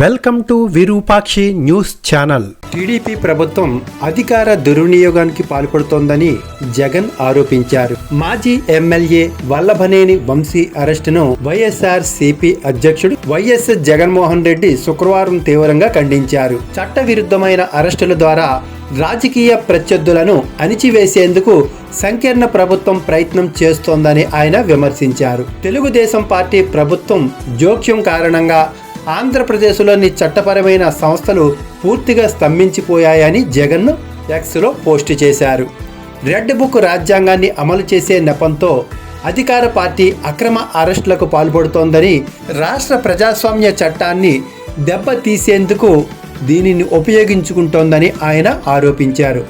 Welcome to Virupakshi news channel. TDP ప్రభుత్వం అధికార దుర్వినియోగానికి పాల్పడుతోందని జగన్ ఆరోపించారు. మాజీ ఎమ్మెల్యే వల్లభనేని వంశీ అరెస్టును వైఎస్ఆర్ సిపి అధ్యక్షుడు వైఎస్ జగన్మోహన్ రెడ్డి శుక్రవారం తీవ్రంగా ఖండించారు. చట్టవిరుద్ధమైన అరెస్టుల ద్వారా రాజకీయ ప్రత్యర్థులను అణిచివేసేందుకు సంకీర్ణ ప్రభుత్వం ప్రయత్నం చేస్తోందని ఆయన విమర్శించారు. తెలుగుదేశం పార్టీ ప్రభుత్వం జోక్యం కారణంగా ఆంధ్రప్రదేశ్లోని చట్టపరమైన సంస్థలు పూర్తిగా స్తంభించిపోయాయని జగన్ ఎక్స్లో పోస్టు చేశారు. రెడ్ బుక్ రాజ్యాంగాన్ని అమలు చేసే నెపంతో అధికార పార్టీ అక్రమ అరెస్టులకు పాల్పడుతోందని రాష్ట్ర ప్రజాస్వామ్య చట్టాన్ని దెబ్బతీసేందుకు దీనిని ఉపయోగించుకుంటోందని ఆయన ఆరోపించారు.